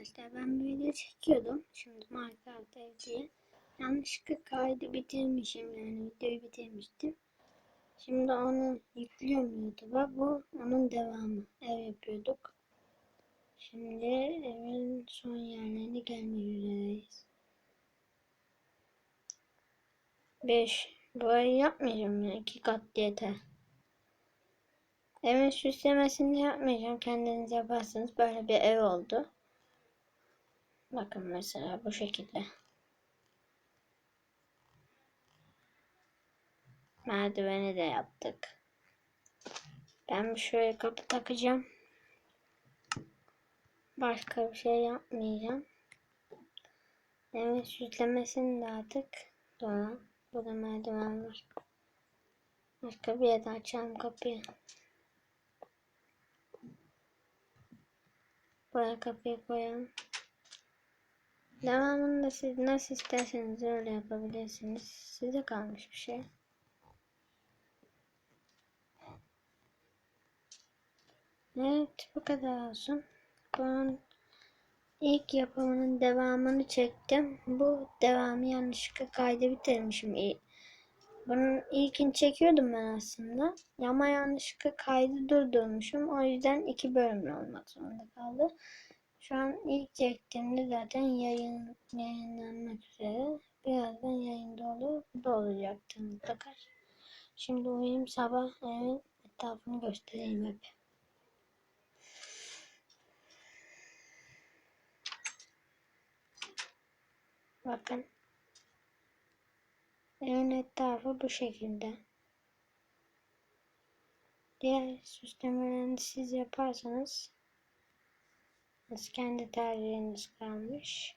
arkadaşlar ben bir video çekiyordum. Şimdi Minecraft ev diye. Yanlışlıkla kaydı bitirmişim yani videoyu bitirmiştim. Şimdi onu yüklüyorum YouTube'a. Bu onun devamı. Ev yapıyorduk. Şimdi evin son yerlerine gelmek üzereyiz. 5. Burayı yapmayacağım ya. 2 kat yeter. Evin süslemesini yapmayacağım. Kendiniz yaparsınız. Böyle bir ev oldu. Bakın mesela bu şekilde. Merdiveni de yaptık. Ben şuraya kapı takacağım. Başka bir şey yapmayacağım. Evin süslemesini de artık sonra burada merdiven var. Başka bir yerde açalım kapıyı. Buraya kapıyı koyalım. Devamını da siz nasıl isterseniz öyle yapabilirsiniz. Size kalmış bir şey. Evet bu kadar olsun. Bunun ilk yapımının devamını çektim. Bu devamı yanlışlıkla kaydı bitirmişim. Bunun ilkini çekiyordum ben aslında. Ama yanlışlıkla kaydı durdurmuşum. O yüzden iki bölümlü olmak zorunda kaldı. Şu an ilk çektiğimde zaten yayın yayınlanmak üzere. Birazdan yayında olur. Bu da olacaktır mutlaka. Şimdi uyuyayım sabah evin etrafını göstereyim hep. Bakın. Evin etrafı bu şekilde. Diğer süslemelerini siz yaparsanız siz kendi tercihiniz kalmış.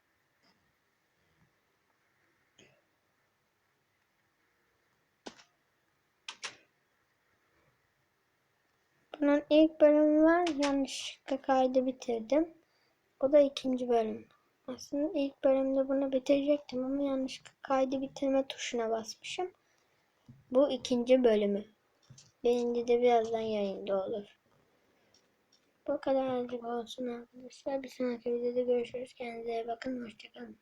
Bunun ilk bölümü var. Yanlışlıkla kaydı bitirdim. Bu da ikinci bölüm. Aslında ilk bölümde bunu bitirecektim ama yanlışlıkla kaydı bitirme tuşuna basmışım. Bu ikinci bölümü. Birinci de birazdan yayında olur. Bu kadarcık olsun arkadaşlar. Bir sonraki videoda görüşürüz. Kendinize bakın. Hoşçakalın.